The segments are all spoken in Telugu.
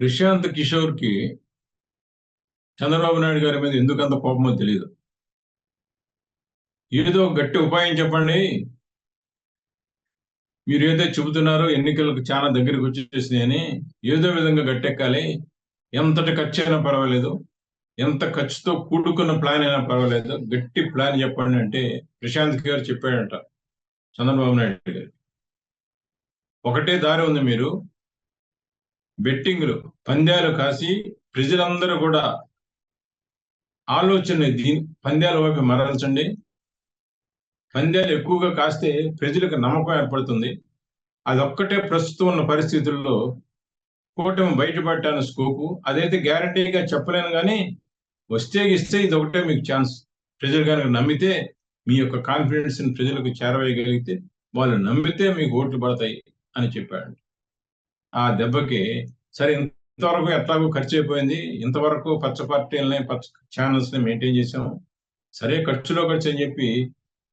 ప్రశాంత్ కిషోర్కి చంద్రబాబు నాయుడు గారి మీద ఎందుకు అంత కోపమో తెలియదు ఏదో గట్టి ఉపాయం చెప్పండి. మీరు ఏదో చెబుతున్నారో ఎన్నికలకు చాలా దగ్గరికి వచ్చేసినాయని ఏదో విధంగా గట్టెక్కాలి. ఎంతటి ఖర్చు అయినా పర్వాలేదు. ఎంత ఖర్చుతో కూడుకున్న ప్లాన్ అయినా పర్వాలేదు. గట్టి ప్లాన్ చెప్పండి అంటే ప్రశాంత్ గారు చెప్పాడంట చంద్రబాబు నాయుడు గారు. ఒకటే దారి ఉంది మీరు. బెట్టింగ్లు పందాలు కాసి ప్రజలందరూ కూడా ఆలోచన దీని పందాల వైపు మరల్చండి. పందాలు ఎక్కువగా కాస్తే ప్రజలకు నమ్మకం ఏర్పడుతుంది. అదొక్కటే ప్రస్తుతం ఉన్న పరిస్థితుల్లో కూటమి బయటపడ్డాను స్కోపు. అదైతే గ్యారంటీగా చెప్పలేను కానీ వస్తే ఇస్తే ఇది ఒకటే మీకు ఛాన్స్. ప్రజలు కనుక నమ్మితే మీ యొక్క కాన్ఫిడెన్స్ని ప్రజలకు చేరవేయగలిగితే వాళ్ళు నమ్మితే మీకు ఓట్లు పడతాయి అని చెప్పాడు. ఆ దెబ్బకి సరే ఇంతవరకు ఎట్లాగో ఖర్చు అయిపోయింది ఇంతవరకు పచ్చ పార్టీలని పచ్చ ఛానల్స్ని మెయింటైన్ చేసాము సరే ఖర్చులో ఖర్చు అని చెప్పి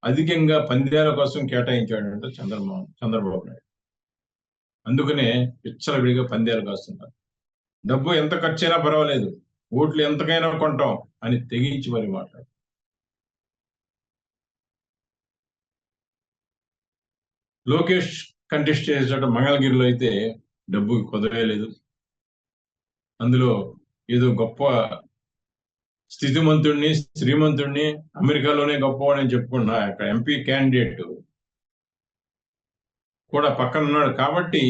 అధికంగా పంద్యాల కోసం కేటాయించాడంట చంద్రబాబు చంద్రబాబు నాయుడు. అందుకనే విచ్చలవిడిగా పంద్యాలు కాస్తున్నారు. డబ్బు ఎంత ఖర్చు అయినా పర్వాలేదు. ఓట్లు ఎంతకైనా కొంటాం అని తెగించి మరి మాట్లాడు. లోకేష్ కంటెస్ట్ చేసేట మంగళగిరిలో అయితే డబ్బు కుదరలేదు. అందులో ఏదో గొప్ప స్థితిమంతుడిని శ్రీమంతుడిని అమెరికాలోనే గొప్పవాడని చెప్పుకున్నా అక్కడ ఎంపీ క్యాండిడేట్ కూడా పక్కన ఉన్నాడు. కాబట్టి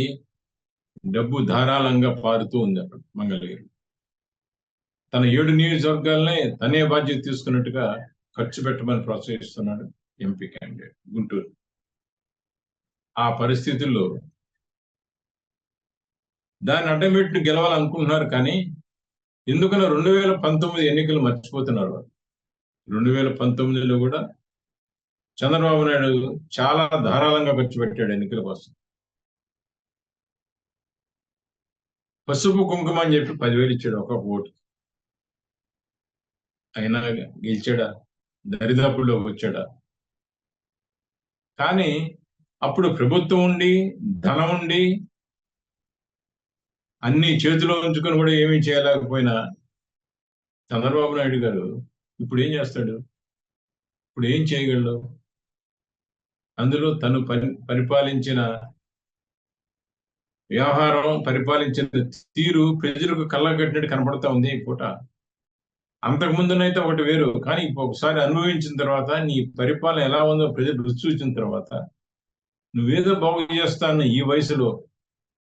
డబ్బు ధారాళంగా పారుతూ ఉంది అక్కడ మంగళగిరి తన ఏడు నియోజకవర్గాలనే తనే బాధ్యత తీసుకున్నట్టుగా ఖర్చు పెట్టమని ప్రోత్సహిస్తున్నాడు ఎంపీ క్యాండిడేట్ గుంటూరు. ఆ పరిస్థితుల్లో దాన్ని అడ్డమిట్ని గెలవాలనుకుంటున్నారు కానీ ఎందుకన్నా రెండు వేల పంతొమ్మిది ఎన్నికలు మర్చిపోతున్నారు రెండు వేల పంతొమ్మిదిలో కూడా చంద్రబాబు నాయుడు చాలా ధారాళంగా ఖర్చు పెట్టాడు ఎన్నికల కోసం. పసుపు కుంకుమ అని చెప్పి పదివేలు ఇచ్చాడు ఒక ఓటు. అయినా గెలిచాడా? దరిదాపుల్లో వచ్చాడా? కానీ అప్పుడు ప్రభుత్వం ఉండి ధనం ఉండి అన్ని చేతిలో ఉంచుకొని కూడా ఏమీ చేయలేకపోయినా చంద్రబాబు నాయుడు గారు ఇప్పుడు ఏం చేస్తాడు? ఇప్పుడు ఏం చేయగలడు? అందులో తను పరి పరిపాలించిన వ్యవహారం పరిపాలించిన తీరు ప్రజలకు కళ్ళగట్టినట్టు కనపడతా ఉంది ఈ పూట. అంతకు ముందునైతే ఒకటి వేరు కానీ ఒకసారి అనుభవించిన తర్వాత నీ పరిపాలన ఎలా ఉందో ప్రజలు రుచి చూసిన తర్వాత నువ్వేదో బాగు చేస్తాను ఈ వయసులో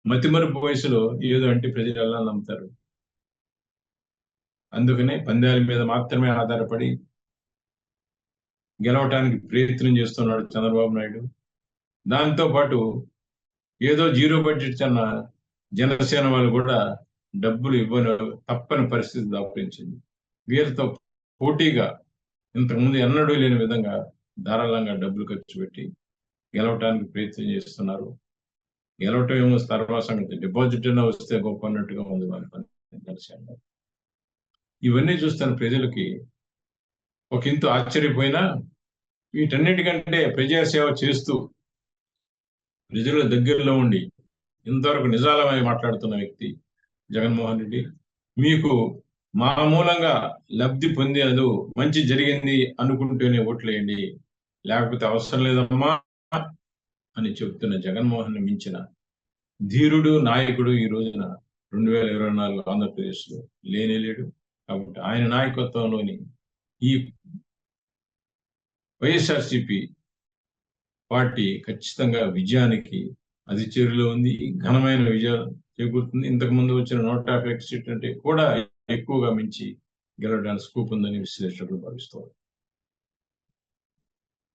మతిమరుపు వయసులో ఏదో అంటే ప్రజలు ఎలా నమ్ముతారు. అందుకనే పందాల మీద మాత్రమే ఆధారపడి గెలవటానికి ప్రయత్నం చేస్తున్నాడు చంద్రబాబు నాయుడు. దాంతో పాటు ఏదో జీరో బడ్జెట్ అన్న జనసేన వాళ్ళు కూడా డబ్బులు ఇవ్వని తప్పని పరిస్థితి దాపురించింది. వీరితో పోటీగా ఇంతకుముందు ఎన్నడూ లేని విధంగా ధారాళంగా డబ్బులు ఖర్చు పెట్టి గెలవటానికి ప్రయత్నం చేస్తున్నారు. గెలవటం ఏమో తర్వాత సంగతి. డిపాజిట్ అయినా వస్తే గొప్ప అన్నట్టుగా ఉంది మన జనసేన ఇవన్నీ చూస్తున్న ప్రజలకి ఒక ఇంత ఆశ్చర్యపోయినా వీటన్నిటికంటే ప్రజాసేవ చేస్తూ ప్రజల దగ్గరలో ఉండి ఇంతవరకు నిజాలమై మాట్లాడుతున్న వ్యక్తి జగన్మోహన్ రెడ్డి మీకు మా మూలంగా లబ్ధి పొందేదు మంచి జరిగింది అనుకుంటూనే ఓట్లేయండి. లేకపోతే అవసరం లేదమ్మా. అని చెప్తున్న జగన్మోహన్ మించిన ధీరుడు నాయకుడు ఈ రోజున రెండు వేల ఇరవై నాలుగు ఆంధ్రప్రదేశ్లో లేనే లేడు. కాబట్టి ఆయన నాయకత్వంలోని ఈ వైఎస్ఆర్సిపి పార్టీ ఖచ్చితంగా విజయానికి అది చేరులో ఉంది ఘనమైన విజయం చేకూరుతుంది. ఇంతకు ముందు వచ్చిన నూట యాభై సీట్ అంటే కూడా ఎక్కువగా మించి గెలవడానికి స్కోప్ ఉందని విశ్లేషకులు భావిస్తున్నారు.